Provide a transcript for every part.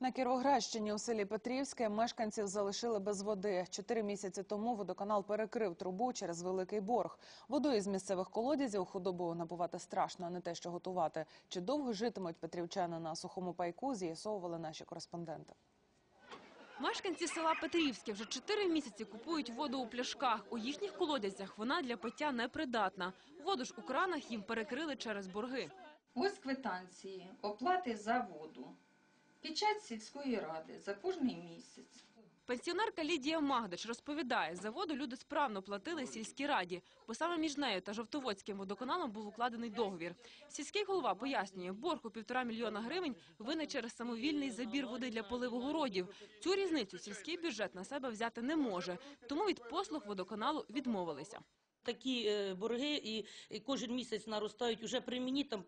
На Кіровоградщині у селі Петрівське мешканців залишили без води. Чотири місяці тому водоканал перекрив трубу через великий борг. Воду із місцевих колодязів худобу набувати страшно, а не те, що готувати. Чи довго житимуть петрівчани на сухому пайку, з'ясовували наші кореспонденти. Мешканці села Петрівське вже чотири місяці купують воду у пляшках. У їхніх колодязях вона для пиття непридатна. Воду ж у кранах їм перекрили через борги. Ось квитанції оплати за воду. Печать сільської ради за кожний місяць. Пенсіонерка Лідія Магдич розповідає, за воду люди справно платили сільській раді, бо саме між нею та Жовтоводським водоканалом був укладений договір. Сільський голова пояснює, борг у півтора мільйона гривень виник через самовільний забір води для поливу городів. Цю різницю сільський бюджет на себе взяти не може, тому від послуг водоканалу відмовилися. Такі е, борги і, і кожен місяць наростають. Уже при мені там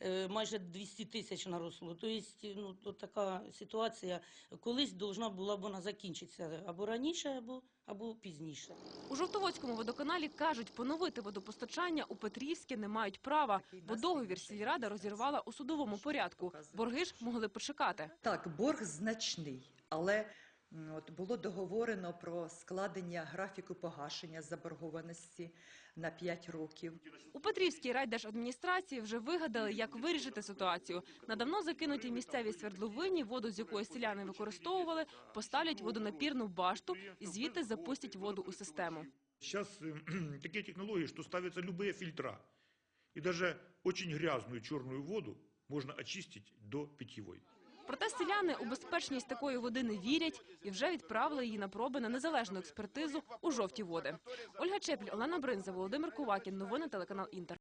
е, майже 200 тисяч наросло. Тобто, ну, то така ситуація. Колись должна була б вона закінчитися або раніше, або, або пізніше. У Жовтоводському водоканалі кажуть, поновити водопостачання у Петрівське не мають права, бо договір сільрада розірвала у судовому порядку. Борги ж могли почекати. Так, борг значний, але от було договорено про складення графіку погашення заборгованості на 5 років. У Петрівській райдержадміністрації вже вигадали, як вирішити ситуацію. На давно закинутій місцевій свердловині, воду з якої селяни використовували, поставлять водонапірну башту і звідти запустять воду у систему. Сейчас э, такие технологии, что ставятся любые фильтра. И даже очень грязную черную воду можно очистить до питьевой. Проте селяни у безпечність такої води не вірять і вже відправили її на проби на незалежну експертизу у жовті води. Ольга Чепіль, Олена Бринза, Володимир Кувакін. Новини телеканал Інтер.